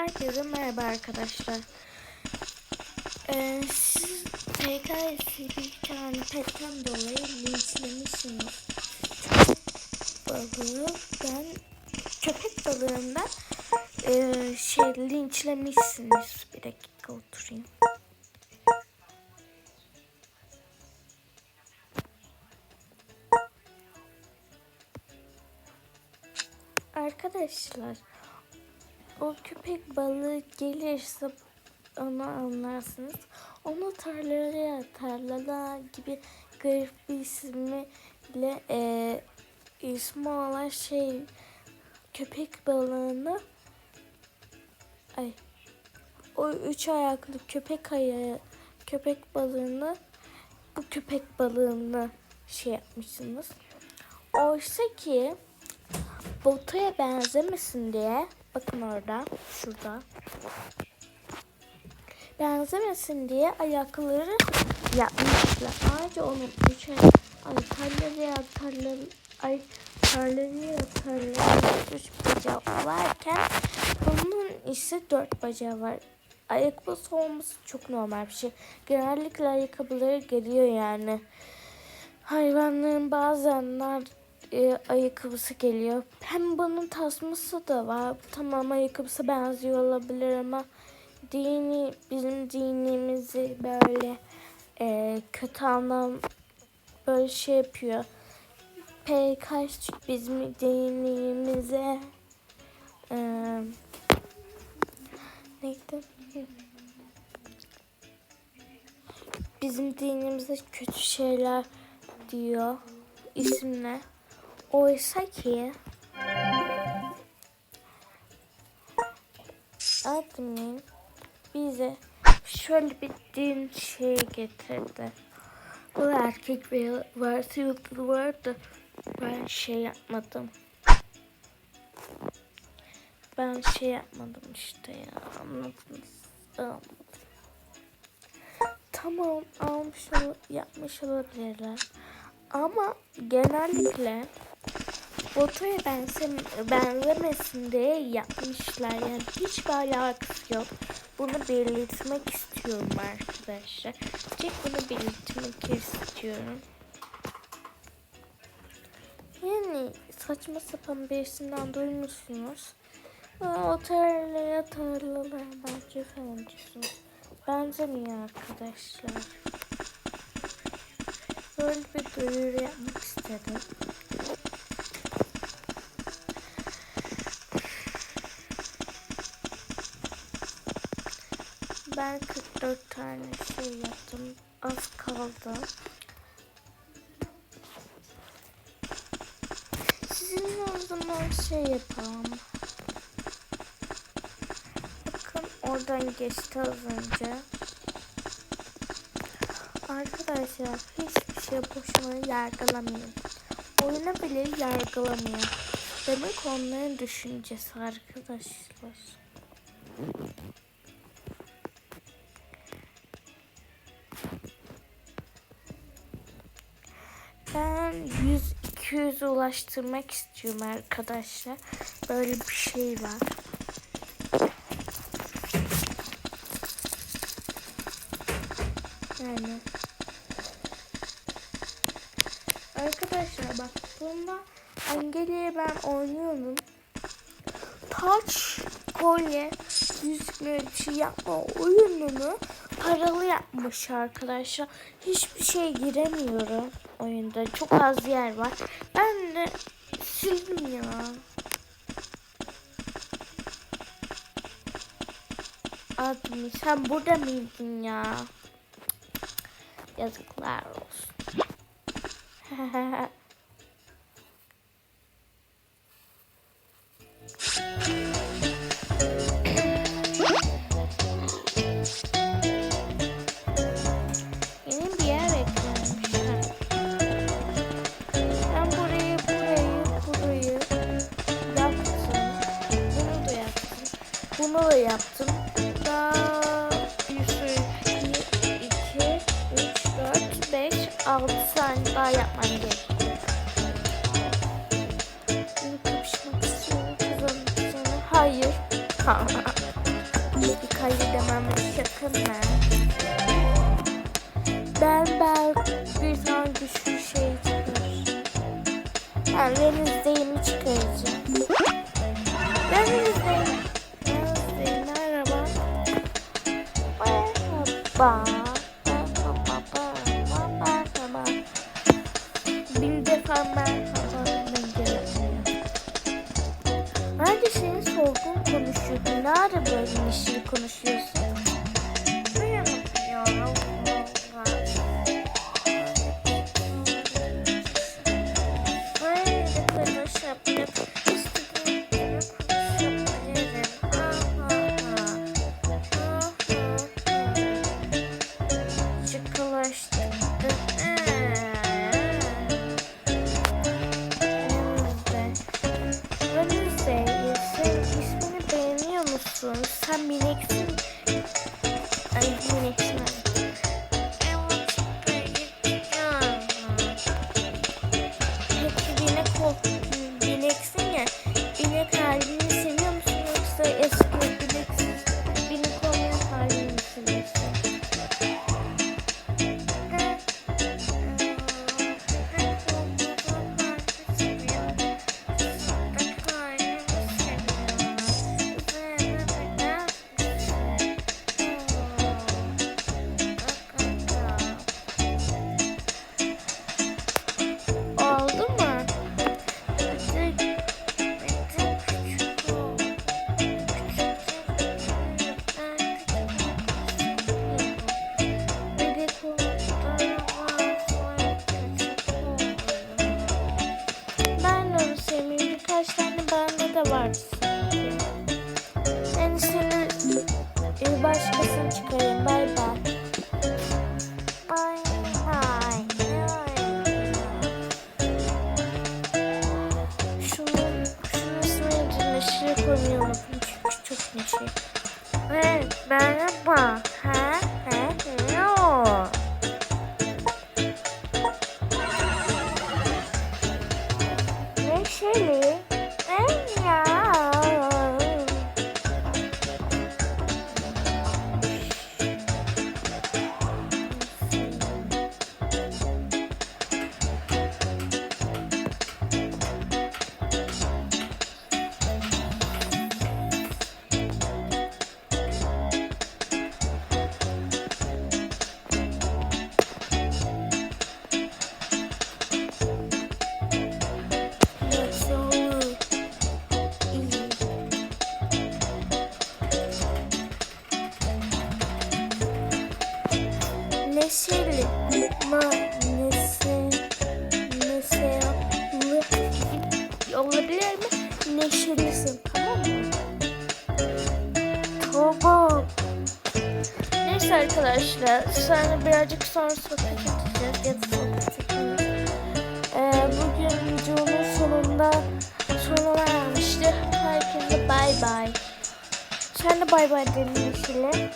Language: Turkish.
Herkese merhaba arkadaşlar. Ee, siz PKS'i bir tane petten dolayı linçlemişsiniz. Köpek balığı ben köpek balığında e, şey linçlemişsiniz. Bir dakika oturayım. Arkadaşlar o köpek balığı gelirse onu anlarsınız. Onu tarlaya tarlada gibi garip bir ismiyle e, ismi olan şey köpek balığını ay o üç ayaklı köpek ayağı köpek balığını bu köpek balığını şey yapmışsınız. Oysa ki botaya benzemesin diye bakın orada şurada benzemesin diye ayakları yapmışlar. Ayrıca onun üç ay ay tarlaya tarla ay tarlaya tarlaya üç bacağı varken bunun ise dört bacağı var. Ayakkabısı olması çok normal bir şey. Genellikle ayakkabıları geliyor yani. Hayvanların bazenler e, ayakkabısı geliyor. Hem bunun tasması da var. Tamam ayakkabısı benziyor olabilir ama dini bizim dinimizi böyle e, kötü anlam böyle şey yapıyor. PKK bizim dinimize e, neydi? Bizim dinimize kötü şeyler diyor isimle. Oysa ki admin bize şöyle bir din şey getirdi. Bu erkek ve varsa yoktu vardı. Ben şey yapmadım. Ben şey yapmadım işte ya anladınız. Tamam almış ol yapmış olabilirler. Ama genellikle Botoya benzem benzemesin diye yapmışlar. Yani hiçbir alakası yok. Bunu belirtmek istiyorum arkadaşlar. Tek bunu belirtmek istiyorum. Yani saçma sapan birisinden duymuşsunuz. O tarlaya tarlalar bence falan diyorsunuz. Benzemiyor arkadaşlar. Böyle bir duyuru yapmak istedim. Ben 44 tane şey yaptım. Az kaldı. Sizin o zaman şey yapalım. Bakın oradan geçti az önce. Arkadaşlar hiçbir şey boşuna yargılamayın. Oyuna bile yargılamayın. Demek onların düşüncesi arkadaşlar. 100-200 ulaştırmak istiyorum arkadaşlar. Böyle bir şey var. Yani. Arkadaşlar bak bunda Angelia'ya ben oynuyorum. Taç, kolye, yüzük şey yapma oyununu paralı yapmış arkadaşlar. Hiçbir şey giremiyorum oyunda. Çok az yer var. Ben de sildim ya. Admi sen burada mıydın ya? Yazıklar olsun. yaptım. Daha bir sürü 1, 2, 3, 4, 5, 6 tane daha yapmam gerekiyor. Hayır. Bir kaydedemem. Şaka mı? Ben belki bir zaman güçlü şey çıkar. Yani Venüs'deyimi çıkaracağım. Venüs'deyimi ba. Bir defa ben kazandım gelmeye. Neredesin? Solgun konuşuyordun. Ne ara böyle bir şey konuşuyorsun? بس Ee, sonra birazcık sonra sohbet edeceğiz. Ya da sohbet. Ee, bugün videonun sonunda sonuna gelmiştir. Herkese bay bay. Sen de bay bay dedim Yeşil'e.